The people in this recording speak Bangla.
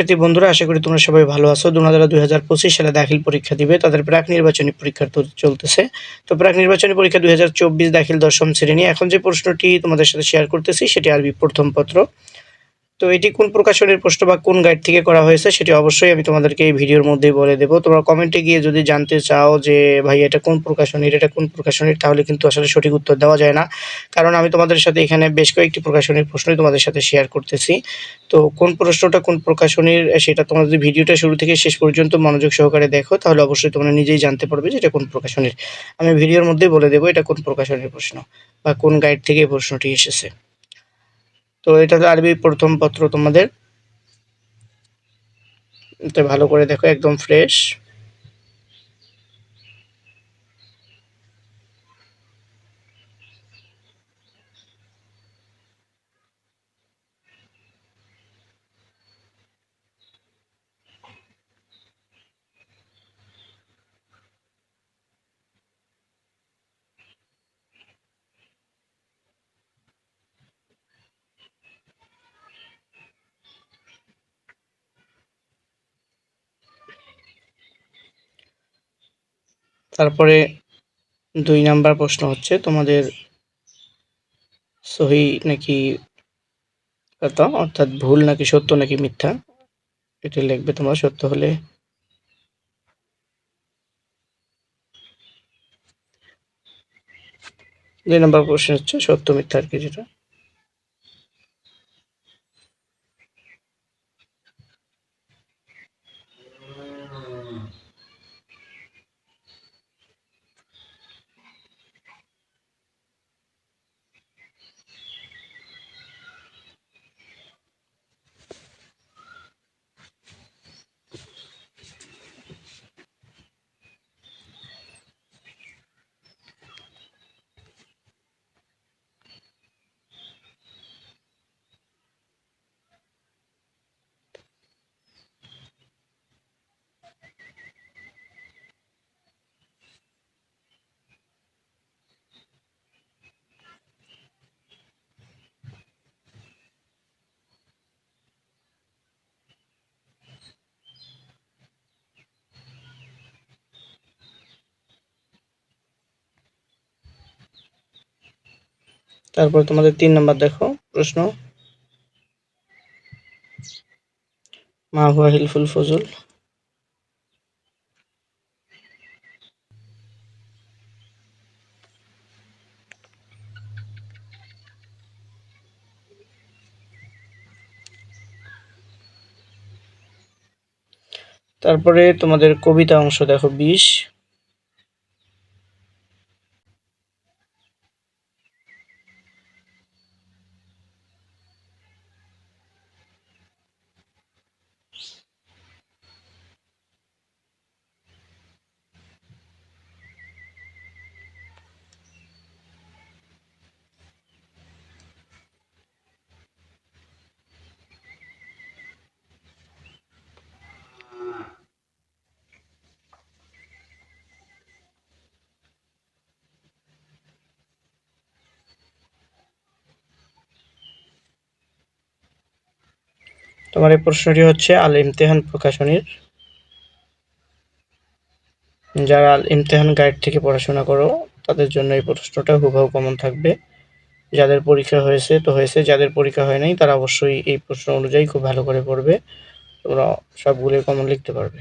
শিক্ষার্থী বন্ধুরা, আশা করি তোমরা সবাই ভালো আছো। যারা দুই হাজার পঁচিশ সালে দাখিল পরীক্ষা দিবে। তাদের প্রাক নির্বাচনী পরীক্ষার তো চলতেছে। তো প্রাক নির্বাচনী পরীক্ষা দুই হাজার চব্বিশ দাখিল দশম শ্রেণি। এখন যে প্রশ্নটি তোমাদের সাথে শেয়ার করতেছি, সেটি আরবি প্রথম পত্র। তো এটি কোন প্রকাশনের প্রশ্ন বা কোন গাইড থেকে করা হয়েছে সেটি অবশ্যই আমি তোমাদেরকে এই ভিডিওর মধ্যেই বলে দেবো। তোমরা কমেন্টে গিয়ে যদি জানতে চাও যে, ভাই, এটা কোন প্রকাশনীর? এটা কোন প্রকাশনীর? তাহলে কিন্তু আসলে সঠিক উত্তর দেওয়া যায় না। কারণ আমি তোমাদের সাথে এখানে বেশ কয়েকটি প্রকাশনীর প্রশ্নই তোমাদের সাথে শেয়ার করতেছি। তো কোন প্রশ্নটা কোন প্রকাশনীর, সেটা তোমরা যদি ভিডিওটা শুরু থেকে শেষ পর্যন্ত মনোযোগ সহকারে দেখো, তাহলে অবশ্যই তোমরা নিজেই জানতে পারবে যে এটা কোন প্রকাশনীর। আমি ভিডিওর মধ্যেই বলে দেবো এটা কোন প্রকাশনীর প্রশ্ন বা কোন গাইড থেকে এই প্রশ্নটি এসেছে। তো এটা আরবি প্রথম পত্র তোমাদের। এটা ভালো করে দেখো একদম ফ্রেশ তারপরে দুই নাম্বার প্রশ্ন হচ্ছে, তোমাদের সহি নাকি কথা অর্থাৎ ভুল নাকি সত্য নাকি মিথ্যা? এটি লিখবে তোমরা, সত্য হলে দুই নাম্বার প্রশ্ন হচ্ছে, সত্য মিথ্যা আর কি যেটা। তারপর তোমাদের তিন নম্বর দেখো, প্রশ্ন। মা হুয়া হিলফুল ফজল। তারপরে তোমাদের কবিতা অংশ দেখো, বিশ। তোমার এই প্রশ্নটি হচ্ছে আল ইমতেহান প্রকাশনীর। যারা আল ইমতেহান গাইড থেকে পড়াশোনা করো, তাদের জন্য এই প্রশ্নটা হুবহু কমন থাকবে। যাদের পরীক্ষা হয়েছে, তো হয়েছে, যাদের পরীক্ষা হয় নাই, তারা অবশ্যই এই প্রশ্ন অনুযায়ী খুব ভালো করে পড়বে। তোমরা সবগুলোই কমন লিখতে পারবে।